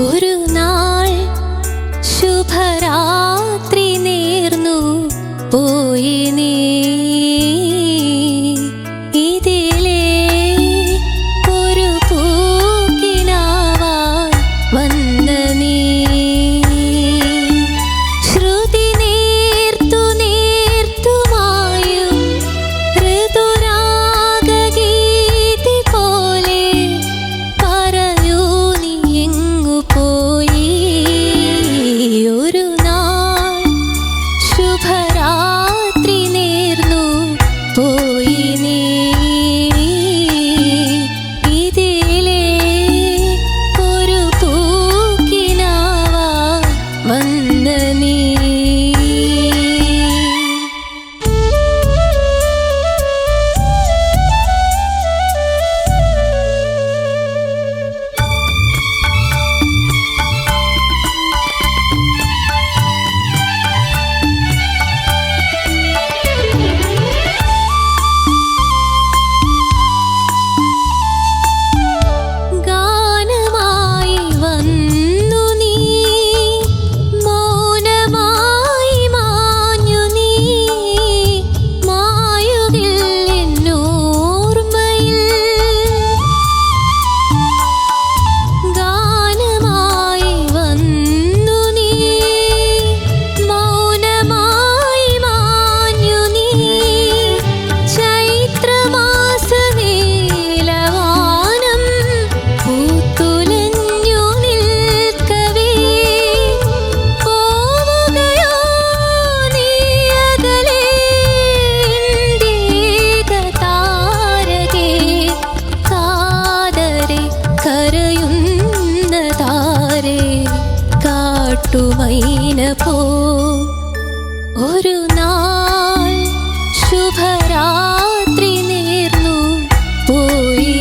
ഒരു നാ പാട്ടുമൈന പോ. ഒരു നാൾ ശുഭരാത്രി നേർന്നു പോയി.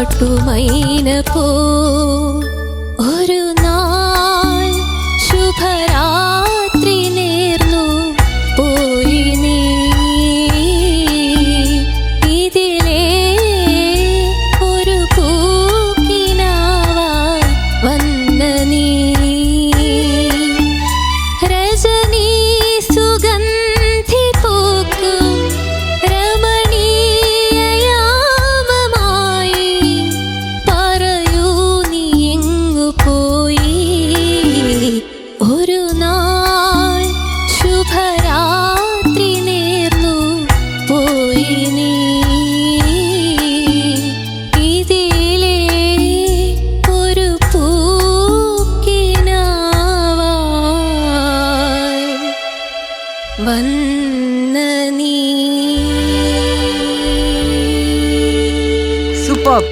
చాటుమైన పో ഇന്ന് നീ സൂപ്പർ